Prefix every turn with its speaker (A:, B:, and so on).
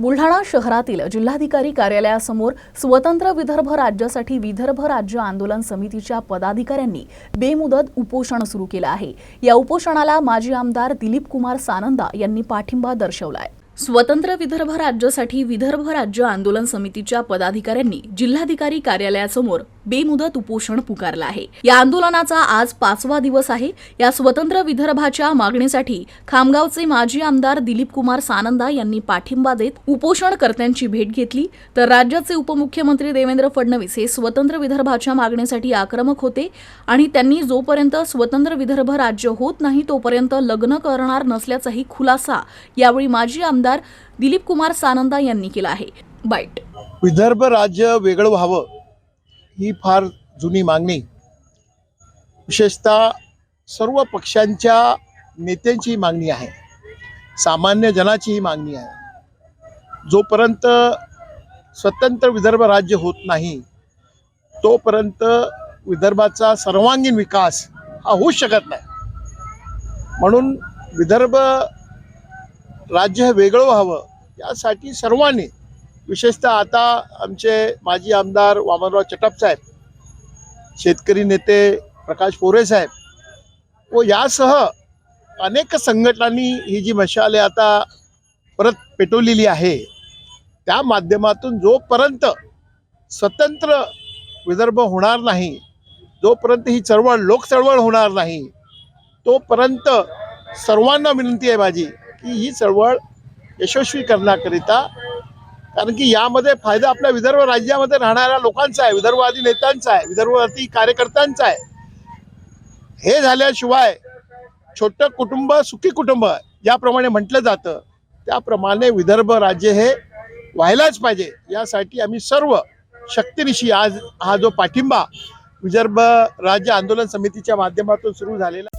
A: बुलढाणा शहरातील जिल्हाधिकारी कार्यालयासमोर स्वतंत्र विदर्भ राज्यासाठी विदर्भ राज्य आंदोलन समितीच्या पदाधिकाऱ्यांनी बेमुदत उपोषण सुरू केलं आहे. या उपोषणाला माजी आमदार दिलीप कुमार सानंदा यांनी पाठिंबा दर्शवलाय. स्वतंत्र विदर्भ राज्यासाठी विदर्भ राज्य आंदोलन समितीच्या पदाधिकाऱ्यांनी जिल्हाधिकारी कार्यालयासमोर बेमुदत उपोषण पुकारलं आहे. या आंदोलनाचा आज पाचवा दिवस आहे. या स्वतंत्र विदर्भाच्या मागणीसाठी खामगावचे माजी आमदार दिलीप कुमार सानंदा यांनी पाठिंबा देत उपोषणकर्त्यांची भेट घेतली. तर राज्याचे उपमुख्यमंत्री देवेंद्र फडणवीस हे स्वतंत्र विदर्भाच्या मागणीसाठी आक्रमक होते आणि त्यांनी जोपर्यंत स्वतंत्र विदर्भ राज्य होत नाही तोपर्यंत लग्न करणार नसल्याचाही खुलासा यावेळी माजी आमदार दिलीप कुमार सानंदा यांनी केला आहे. बाईट.
B: विदर्भ राज्य वेगळं व्हावं ही फार जुनी मागणी. विशेषतः सर्व पक्षांच्या नेत्यांची मागणी आहे. सामान्य जनाची ही मागणी आहे. जोपर्यंत स्वतंत्र विदर्भ राज्य होत नाही तोपर्यंत विदर्भाचा सर्वांगीण विकास हा होऊ शकत नाही. म्हणून विदर्भ राज्य हे वेगळं व्हावं यासाठी सर्वांनी विशेषतः आता आमचे माजी आमदार वामनराव चटप साहेब शेतकरी नेते प्रकाश पोरे साहेब व यासह अनेक संघटनांनी ही जी मशाले आता परत पेटवलेली आहे त्या माध्यमातून जोपर्यंत स्वतंत्र विदर्भ होणार नाही जोपर्यंत ही चळवळ लोकचळवळ होणार नाही तोपर्यंत सर्वांना विनंती आहे माझी की ही चळवळ यशस्वी करण्याकरिता कारण की यामध्ये फायदा आपल्या विदर्भ राज्यामध्ये राहणाऱ्या लोकांचा आहे विदर्भवादी नेत्यांचा आहे विदर्भवादी कार्यकर्त्यांचा आहे. हे झाल्याशिवाय छोटं कुटुंब सुखी कुटुंब याप्रमाणे म्हटलं जातं. त्याप्रमाणे विदर्भ राज्य हे व्हायलाच पाहिजे. यासाठी आम्ही सर्व शक्तिनिशी आज हा जो पाठिंबा विदर्भ राज्य आंदोलन समितीच्या माध्यमातून सुरू झालेला